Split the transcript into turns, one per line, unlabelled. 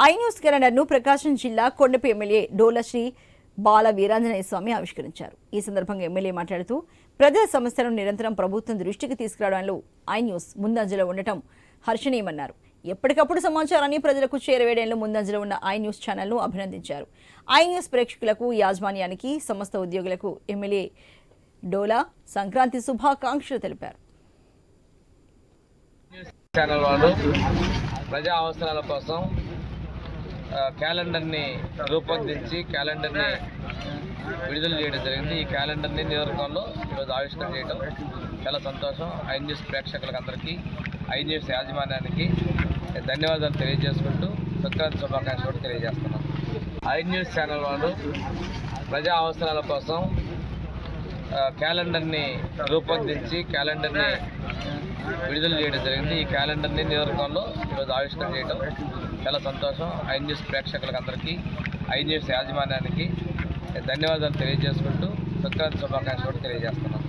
I news క్యాలెండర్ను ప్రకాశం జిల్లా Kondapi MLA Dolasree Bala Veeranjaneya Swamy ఆవిష్కరించారు. ఈ సందర్భంగా ఎమ్మెల్యే మాట్లాడుతూ ప్రజల సమస్యలను నిరంతరం ప్రభుత్వం దృష్టికి తీసుకురావడంలో ఐ న్యూస్ ముందంజలో ఉండటం హర్షణీయమన్నారు. ఎప్పటికప్పుడు సమాచారాన్ని ప్రజలకు చేరవేయడంలో ముందంజలో ఉన్న ఐ న్యూస్ ఛానల్ను అభినందించారు. ఐ న్యూస్ ప్రేక్షకులకు యాజమాన్యానికి సంస్థ ఉద్యోగులకు ఎమ్మెల్యే డోలా సంక్రాంతి శుభాకాంక్షలు తెలిపారు.
ఛానల్ వాళ్ళు ప్రజా అవసరాల కోసం క్యాలెండర్ని రూపొందించి క్యాలెండర్ని విడుదల చేయడం జరిగింది. ఈ క్యాలెండర్ని నియోజకవర్గంలో ఈరోజు ఆవిష్కరణ చేయడం చాలా సంతోషం. ఐ న్యూస్ ప్రేక్షకులకు అందరికీ ఐ న్యూస్ యాజమాన్యానికి ధన్యవాదాలు తెలియజేసుకుంటూ సంక్రాంతి శుభాకాంక్షలు కూడా తెలియజేస్తున్నాం. ఐ న్యూస్ ఛానల్ వాళ్ళు ప్రజా అవసరాల కోసం క్యాలెండర్ని రూపొందించి క్యాలెండర్ని విడుదల చేయడం జరిగింది. ఈ క్యాలెండర్ని నియోజకవర్గంలో ఈరోజు ఆవిష్కరణ చేయడం చాలా సంతోషం. ఐ న్యూస్ ప్రేక్షకులకు అందరికీ ఐ న్యూస్ యాజమాన్యానికి ధన్యవాదాలు తెలియజేసుకుంటూ సంక్రాంతి శుభాకాంక్షలు కూడా తెలియజేస్తున్నాం.